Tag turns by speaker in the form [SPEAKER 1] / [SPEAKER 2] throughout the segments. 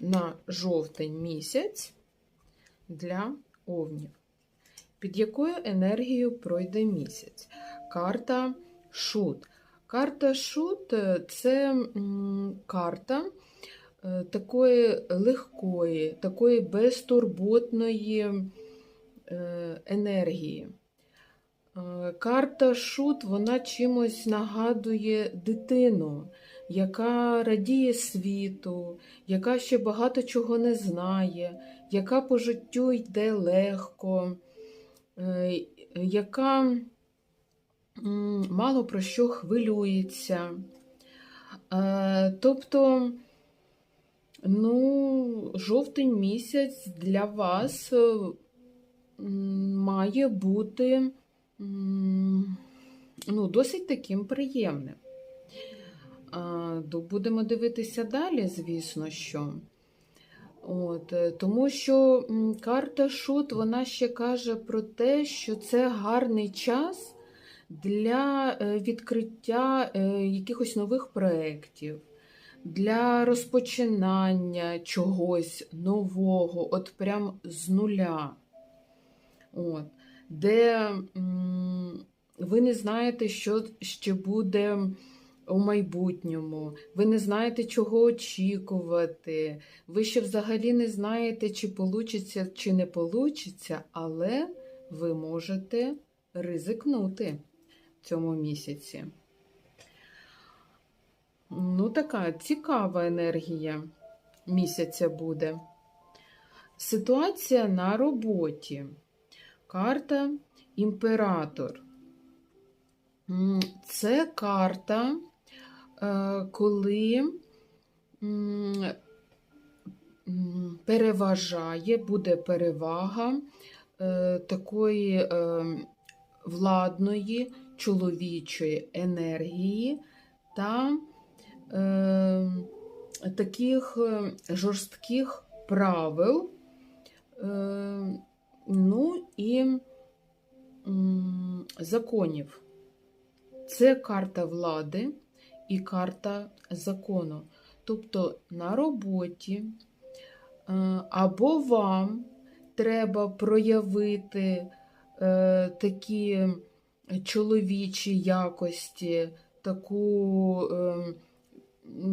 [SPEAKER 1] на жовтень місяць для овнів. Під якою енергією пройде місяць? Карта Шут. Карта Шут е, це карта е, такої легкої, такої безтурботної е, енергії. Е, Карта Шут вона чимось нагадує дитину, яка радіє світу, яка ще багато чого не знає, яка по життю йде легко, е, яка мало про що хвилюється. Е, Тобто, ну, жовтень місяць для вас має бути ну, досить таким приємним. Будемо дивитися далі, звісно, що. От, е, тому що карта Шут вона ще каже про те, що це гарний час для е, відкриття е, якихось нових проєктів, для розпочинання чогось нового, от прям з нуля. От, де ви не знаєте, що ще буде у майбутньому, ви не знаєте, чого очікувати, ви ще взагалі не знаєте, чи получиться, чи не получиться, але ви можете ризикнути в цьому місяці. Ну, така цікава енергія місяця буде. Ситуація на роботі. Карта Імператор. Це карта, е, коли переважає, буде перевага е, такої е, владної чоловічої енергії та таких жорстких правил. Ну і законів. Це карта влади і карта закону. Тобто на роботі е, або вам треба проявити е, такі чоловічі якості, таку е,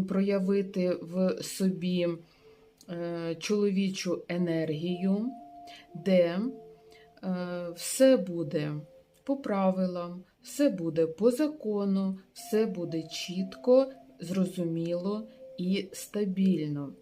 [SPEAKER 1] проявити в собі чоловічу енергію де е, все буде по правилам, все буде по закону, все буде чітко, зрозуміло і стабільно.